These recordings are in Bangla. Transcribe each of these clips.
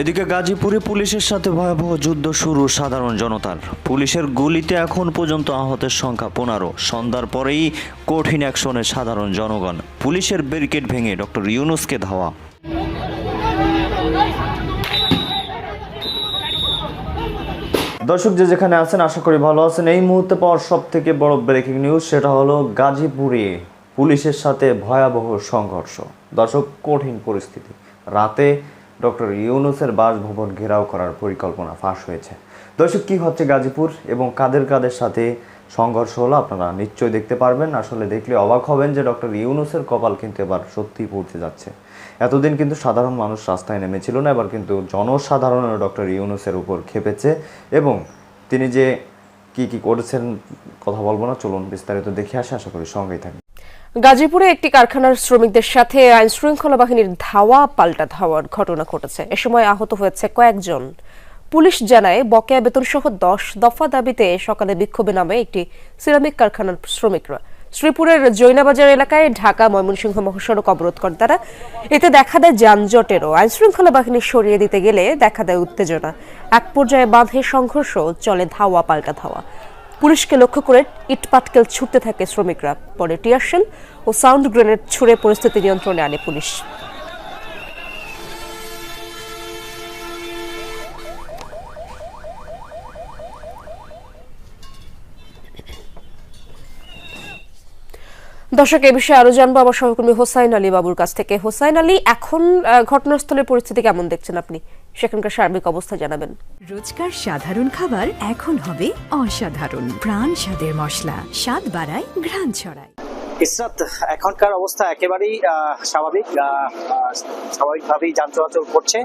এদিকে গাজীপুরে পুলিশের সাথে ভয়াবহ যুদ্ধ শুরু সাধারণ জনতার। পুলিশের গুলিতে এখন পর্যন্ত আহতের সংখ্যা পনেরো। সন্ধ্যার পরেই কঠিন অ্যাকশনে সাধারণ জনগণ। পুলিশের ব্যারিকেড ভেঙে ডক্টর ইউনুসকে ধাওয়া। দর্শক যে যেখানে আছেন, আশা করি ভালো আছেন। এই মুহূর্তে পাওয়ার সব থেকে বড় ব্রেকিং নিউজ সেটা হলো গাজীপুরে পুলিশের সাথে ভয়াবহ সংঘর্ষ। দর্শক, কঠিন পরিস্থিতি। রাতে ডক্টর ইউনুসের বাসভবন ঘেরাও করার পরিকল্পনা ফাঁস হয়েছে। দর্শক, কি হচ্ছে গাজীপুর এবং কাদের কাদের সাথে সংঘর্ষ হলো আপনারা নিশ্চয়ই দেখতে পারবেন। আসলে দেখলে অবাক হবেন যে ডক্টর ইউনুসের কপাল কিন্তু এবার সত্যিই পড়তে যাচ্ছে। এতদিন কিন্তু সাধারণ মানুষ রাস্তায় নেমেছিল না, এবার কিন্তু জনসাধারণের ডক্টর ইউনুসের উপর খেপেছে এবং তিনি যে কি কি করেছেন কথা বলব না, চলুন বিস্তারিত দেখে আসে, আশা করি সঙ্গেই থাকবে গাজীপুরে একটি কারখানার শ্রমিকদের সাথে আইন শৃঙ্খলা বাহিনীর ধাওয়া, পাল্টা ধাওয়ার ঘটনা ঘটেছে। এ সময় আহত হয়েছে কয়েকজন। পুলিশ জানায়, বকেয়া বেতন সহ দশ দফা দাবিতে সকালে বিক্ষোভে নামে একটি সিরামিক কারখানার শ্রমিকরা। শ্রীপুরের জৈনাবাজার এলাকায় ঢাকা, ময়মনসিংহ মহাসড়ক অবরোধ করে তারা। এতে দেখা দেয় যানজটেরও। আইন শৃঙ্খলা বাহিনী সরিয়ে দিতে গেলে দেখা দেয় উত্তেজনা। এক পর্যায়ে বাঁধে সংঘর্ষ, চলে ধাওয়া, পাল্টা ধাওয়া। পুলিশকে লক্ষ্য করে ইটপাটকেল ছুটতে থাকে শ্রমিকরা। পরে টিয়ারশেল ও সাউন্ড গ্রেনেড ছুড়ে পরিস্থিতি নিয়ন্ত্রণে আনে পুলিশ। দর্শক, এ বিষয়ে আরও জানব আমার সহকর্মী হোসাইন আলী বাবুর কাছ থেকে। হোসাইন আলী, এখন ঘটনাস্থলের পরিস্থিতি কেমন দেখছেন আপনি? সেখানকার সার্বিক অবস্থা জানাবেন। রোজকার সাধারণ খাবার এখন হবে অসাধারণ। প্রাণ স্বাদের মশলা, স্বাদ বাড়ায় ঘ্রাণ ছড়ায়। ইসরাত, এখনকার অবস্থা একেবারেই স্বাভাবিক স্বাভাবিকভাবেই যান চলাচল করছে।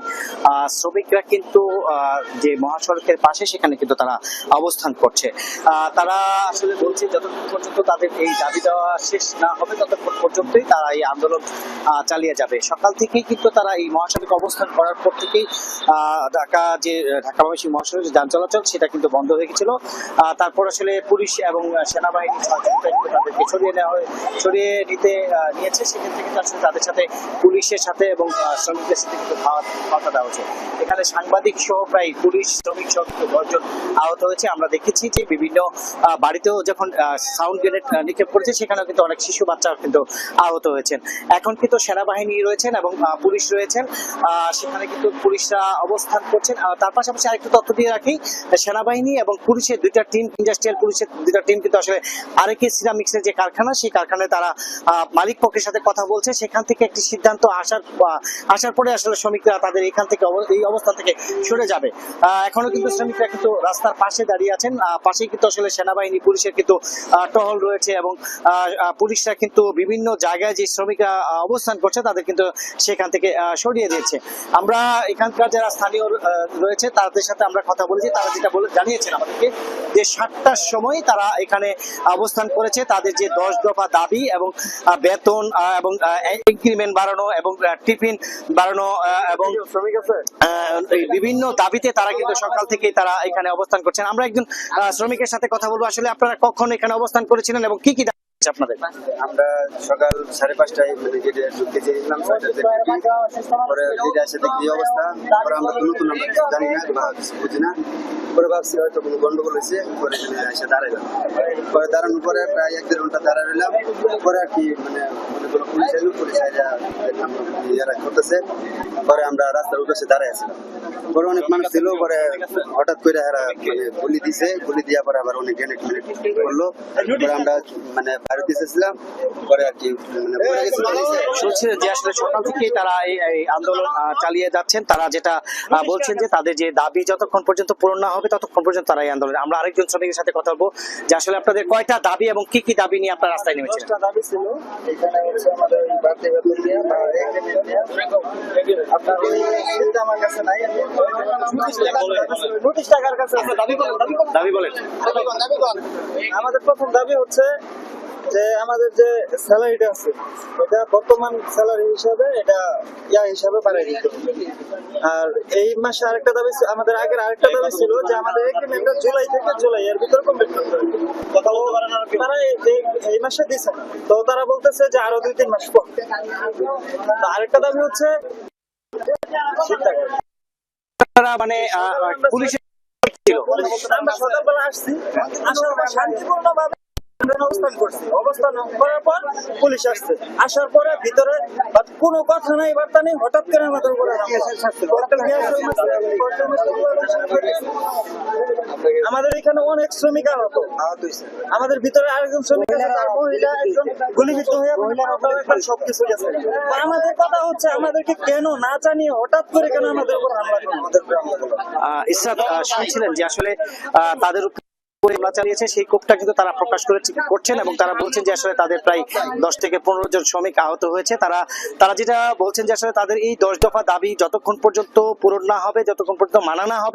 শ্রমিকরা কিন্তু যে মহাসড়কের পাশে সেখানে কিন্তু তারা অবস্থান করছে। তারা আসলে বলছে যতক্ষণ পর্যন্ত তাদের এই দাবি দেওয়া শেষ না হবে, ততক্ষণ পর্যন্তই তারা এই আন্দোলন চালিয়ে যাবে। সকাল থেকেই কিন্তু তারা এই মহাসড়কে অবস্থান করার পর থেকেই ঢাকা যে ঢাকা বাবাসী মহাসড়কের যান চলাচল, সেটা কিন্তু বন্ধ হয়ে গেছিল। তারপর আসলে পুলিশ এবং সেনাবাহিনী তাদেরকে সরিয়ে নেওয়া হয়। সরিয়ে নিতে নিয়েছে, সেক্ষেত্রে কিন্তু আসলে তাদের সাথে পুলিশের সাথে এবং শ্রমিকদের সাথে কিন্তু কথা দেওয়া হচ্ছে এখানে সাংবাদিক সহ প্রায় পুলিশ, শ্রমিক সহ কিন্তু দশজন আহত হয়েছে। আমরা দেখেছি যে বিভিন্ন বাড়িতেও যখন সাউন্ড গ্রেনেড নিক্ষেপ করেছে, সেখানেও কিন্তু অনেক শিশু বাচ্চাও কিন্তু আহত হয়েছেন। এখন কিন্তু সেনাবাহিনী রয়েছেন এবং পুলিশ রয়েছেন। সেখানে কিন্তু পুলিশরা অবস্থান করছেন। তার পাশাপাশি আরেকটু তথ্য দিয়ে রাখি, সেনাবাহিনী এবং পুলিশের দুইটা টিম, ইন্ডাস্ট্রিয়াল পুলিশের দুইটা টিম কিন্তু আসলে আরেকে সিরামিক্সের যে কারখানা, সেই কারখানায় তারা মালিক পক্ষের সাথে কথা বলছে। সেখান থেকে একটি সিদ্ধান্ত আসার আসার পরে আসলে শ্রমিকরা তাদের এখান থেকে এই অবস্থান থেকে সরে যাবে। এখনও কিন্তু শ্রমিকরা কিন্তু রাস্তার পাশে দাঁড়িয়ে আছেন। পাশেই কিন্তু আসলে সেনাবাহিনী, পুলিশের কিন্তু টহল রয়েছে এবং পুলিশরা কিন্তু বিভিন্ন জায়গায় যে শ্রমিকরা অবস্থান করছে তাদের কিন্তু সেখান থেকে সরিয়ে দিয়েছে। আমরা এখানকার যারা স্থানীয় রয়েছে তাদের সাথে আমরা কথা বলেছি। তারা যেটা বলে, জানিয়েছেন আমাদেরকে যে সাতটার সময় তারা এখানে অবস্থান করেছে। তাদের যে দশ দফা দাবি এবং বেতন এবং ইনক্রিমেন্ট বাড়ানো এবং টিফিন বাড়ানো এবং আহ, আছে। বিভিন্ন দাবিতে তারা কিন্তু সকাল থেকেই তারা এখানে অবস্থান করছেন। আমরা একজন শ্রমিকের সাথে কথা বলব। আসলে আপনারা কখন এখানে অবস্থান করেছিলেন এবং কি কি আছে আপনাদের। আমরা সকাল সাড়ে পাঁচটায় পরে আমরা জানি না পরে ভাবছি হয়তো কোনো গন্ডগোল হয়েছে, পরে এসে দাঁড়াইলাম। পরে দাঁড়ানোর পরে প্রায় এক দেড় ঘণ্টা পরে আর কি মানে মনে করো পুলিশ এলো, পুলিশ ইয়ারা করতেছে পরে আমরা রাস্তার উদ্দেশ্যে আছিলাম। পরে অনেক মানুষ ছিল, পরে হঠাৎ করে এরা মানে গুলি দিছে। গুলি দিয়া পরে আবার অনেক গ্রেনেড মেনেট করল। পরে আমরা মানে পরে আর কি মানে। শুনছি যে আসলে সকাল থেকেই তারা এই আন্দোলন চালিয়ে যাচ্ছেন। তারা যেটা বলছেন যে তাদের যে দাবি যতক্ষণ পর্যন্ত পূরণ না হবে ততক্ষণ পর্যন্ত তারা এই আন্দোলন আমরা আরেকজন শ্রমিকের সাথে কথা বলব যে আসলে আপনাদের কয়টা দাবি এবং কি কি দাবি নিয়ে আপনারা রাস্তায় নেমেছেন দাবি ছিল। এখানে হচ্ছে আমাদের বাড়তি বেতন নিয়ে বা আপনার ওই আমার কাছে নাই। নোটিশ টাকার কাছে আছে দাবি বলেন দাবি বলেন। দাবি বলেন দাবি বলেন। আমাদের প্রথম দাবি হচ্ছে যে আমাদের যে স্যালারিটা আছে এটা বর্তমান স্যালারি হিসাবে এটা ইয়া হিসাবে বাড়াই দিতে। আর এই মাসে আরেকটা দাবি আমাদের আগের আরেকটা দাবি ছিল যে আমাদের এগ্রিমেন্টটা জুলাই থেকে জুলাই এর ভিতরে কমপ্লিট করতে হবে। তারা এই- মাসে দিছে তো তারা বলতেছে যে আরও দুই তিন মাস পর। তো আরেকটা দাবি হচ্ছে আপনারা মানে আহ, পুলিশের ছিল আমরা সকালবেলা আসছি আসার পর শান্তিপূর্ণভাবে আমাদের এখানে অনেক শ্রমিক আহত। আমাদের ভিতরে আরেকজন শ্রমিক গুলিবিদ্ধ হয়ে সবকিছু গেছে। আমাদের কথা হচ্ছে, আমাদেরকে কেন না জানিয়ে হঠাৎ করে কেন আমাদের উপর হামলা ইসরাত শুনছিলেন যে আসলে তাদের তারা এই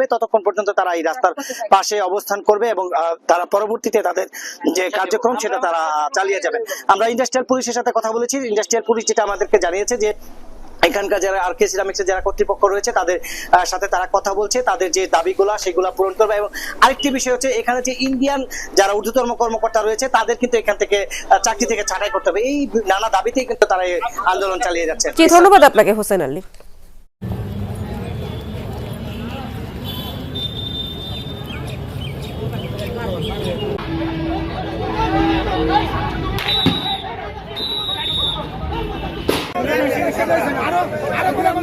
ততক্ষণ পর্যন্ত তারা এই রাস্তার পাশে অবস্থান করবে এবং তারা পরবর্তীতে তাদের যে কার্যক্রম সেটা তারা চালিয়ে যাবেন আমরা ইন্ডাস্ট্রিয়াল পুলিশের সাথে কথা বলেছি। ইন্ডাস্ট্রিয়াল পুলিশ যেটা আমাদেরকে জানিয়েছে যে এখানকার যারা আর কে সিরামিক্সের যারা কর্তৃপক্ষ রয়েছে, তাদের সাথে তারা কথা বলছে, তাদের যে দাবিগুলা সেগুলা পূরণ করবে এবং আরেকটি বিষয় হচ্ছে এখানে যে ইন্ডিয়ান যারা ঊর্ধ্বতন কর্মকর্তা রয়েছে, তাদের কিন্তু এখান থেকে চাকরি থেকে ছাঁটাই করতে হবে। এই নানা দাবিতেই কিন্তু তারা আন্দোলন চালিয়ে যাচ্ছে। ধন্যবাদ আপনাকে, হোসেন আলী।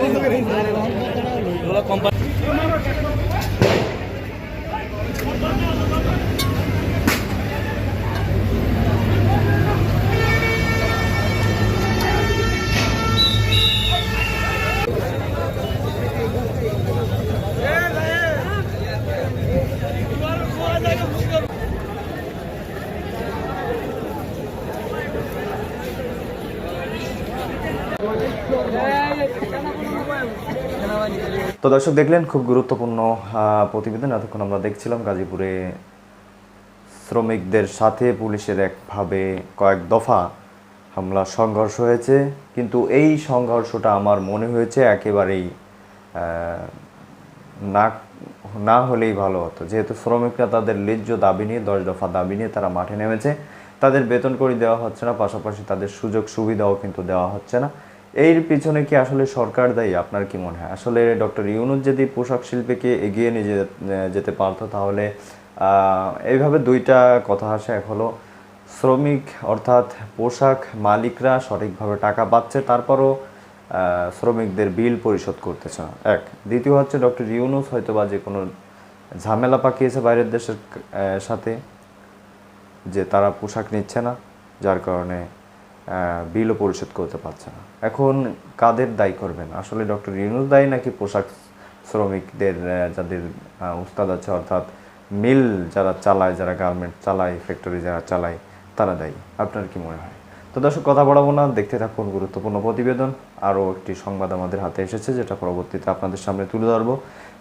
বন্ধ করে তো দর্শক দেখলেন, খুব গুরুত্বপূর্ণ প্রতিবেদন। এতক্ষণ আমরা দেখছিলাম গাজীপুরে শ্রমিকদের সাথে পুলিশের একভাবে কয়েক দফা হামলা, সংঘর্ষ হয়েছে। কিন্তু এই সংঘর্ষটা আমার মনে হয়েছে একেবারেই না না হলেই ভালো হতো। যেহেতু শ্রমিকরা তাদের ন্যায্য দাবি নিয়ে, দশ দফা দাবি নিয়ে তারা মাঠে নেমেছে। তাদের বেতন করে দেওয়া হচ্ছে না, পাশাপাশি তাদের সুযোগ সুবিধাও কিন্তু দেওয়া হচ্ছে না। এর পিছনে কি আসলে সরকার দায়ী? আপনার কি মনে হয়? আসলে ডক্টর ইউনুস যদি পোশাক শিল্পীকে এগিয়ে নিয়ে যেতে পারতো তাহলে এইভাবে দুইটা কথা আসে। এক হলো শ্রমিক অর্থাৎ পোশাক মালিকরা সঠিকভাবে টাকা পাচ্ছে, তারপরও শ্রমিকদের বিল পরিশোধ করতেছে। না এক। দ্বিতীয় হচ্ছে ডক্টর ইউনুস হয়তো বা যে কোনো ঝামেলা পাকিয়েছে বাইরের দেশের সাথে, যে তারা পোশাক নিচ্ছে না, যার কারণে বিলও পরিশোধ করতে পারছে না। এখন কাদের দায়ী করবেন? আসলে ডক্টর ইউনুস দায়ী নাকি পোশাক শ্রমিকদের যাদের উস্তাদ আছে, অর্থাৎ মিল যারা চালায়, যারা গার্মেন্ট চালায় ফ্যাক্টরি যারা চালায়, তারা দায়ী। আপনার কি মনে হয়? তো দর্শক, কথা বাড়াবো না। দেখতে থাকুন গুরুত্বপূর্ণ প্রতিবেদন। আরও একটি সংবাদ আমাদের হাতে এসেছে, যেটা পরবর্তীতে আপনাদের সামনে তুলে ধরবো।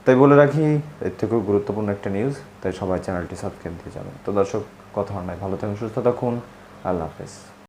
তাই বলে রাখি, এর থেকেও গুরুত্বপূর্ণ একটা নিউজ তাই সবাই চ্যানেলটি সাবস্ক্রাইব দিয়ে যাবেন। তো দর্শক, কথা হয় ভালো থাকুন, সুস্থ থাকুন। আল্লাহ হাফেজ।